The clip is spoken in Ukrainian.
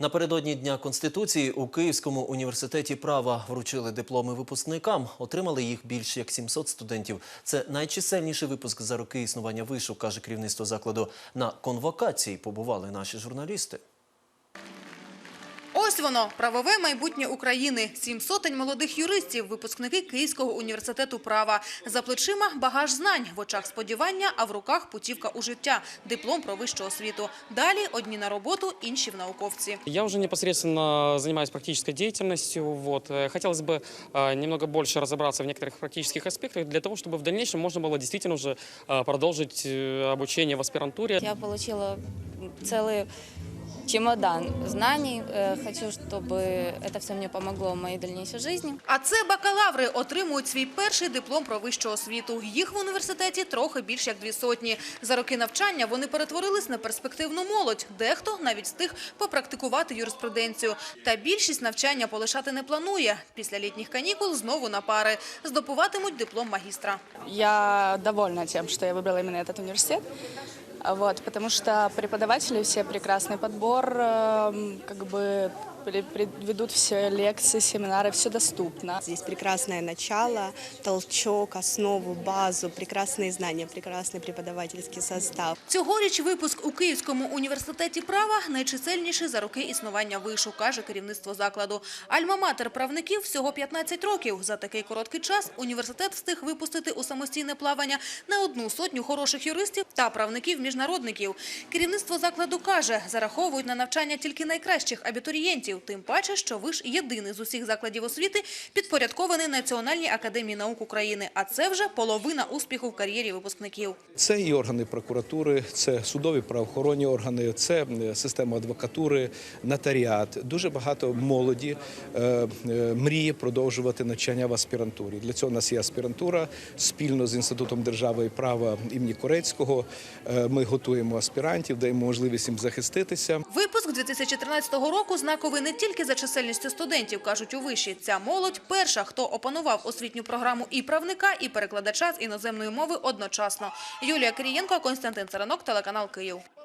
Напередодні Дня Конституції у Київському університеті права вручили дипломи випускникам. Отримали їх більш як 700 студентів. Це найчисельніший випуск за роки існування вишу, каже керівництво закладу. На конвокації побували наші журналісти. Ось воно правове майбутнє України. Сім сотень молодих юристів, випускники Київського університету права. За плечима багаж знань, в очах сподівання, а в руках путівка у життя, диплом про вищу освіту. Далі одні на роботу, інші в науковці. Я уже непосредственно занимаюсь практической деятельностью. Вот. Э, Хотелось бы э, немного больше разобраться в некоторых практических аспектах для того, чтобы в дальнейшем можно было действительно уже э, продолжить э, обучение в аспирантуре. Я получила целый чемодан знаний. Э, Хочу, чтобы это все мне помогло в моей дальнейшей жизни. А це бакалаври отримують свій перший диплом про вищу освіту. Їх в університеті трохи більш як дві сотні. За роки навчання вони перетворились на перспективну молодь. Дехто навіть встиг попрактикувати юриспруденцію. Та більшість навчання полишати не планує. Після літніх канікул знову на пари. Здобуватимуть диплом магістра. Я довольна тем, что я выбрала именно этот университет. А Вот, потому что преподаватели все прекрасный подбор, эм, как бы при- при- ведут все лекции, семинары, все доступно. Здесь прекрасное начало, толчок, основу, базу, прекрасные знания, прекрасный преподавательский состав. Цьогоріч випуск у Київському університеті права найчисельніший за роки існування вишу, каже керівництво закладу. Альма-матер правників всього 15 років. За такий короткий час університет встиг випустити у самостійне плавання не одну сотню хороших юристів та правників-міжнародників. Керівництво закладу каже, зараховують на навчання тільки найкращих абітурієнтів, тим паче, що виш єдиний з усіх закладів освіти підпорядкований Національній академії наук України. А це вже половина успіху в кар'єрі випускників. Це і органи прокуратури, це судові правоохоронні органи, це система адвокатури, нотаріат. Дуже багато молоді е, е, мріє продовжувати навчання в аспірантурі. Для цього у нас є аспірантура спільно з інститутом держави і права імені Корецького. Е, Ми готуємо аспірантів, даємо можливість їм захиститися. Випуск 2013 року знаковий не тільки за чисельністю студентів, кажуть у виші. Ця молодь перша, хто опанував освітню програму і правника, і перекладача з іноземної мови одночасно. Юлія Кирієнко, Константин Царанок, телеканал Київ.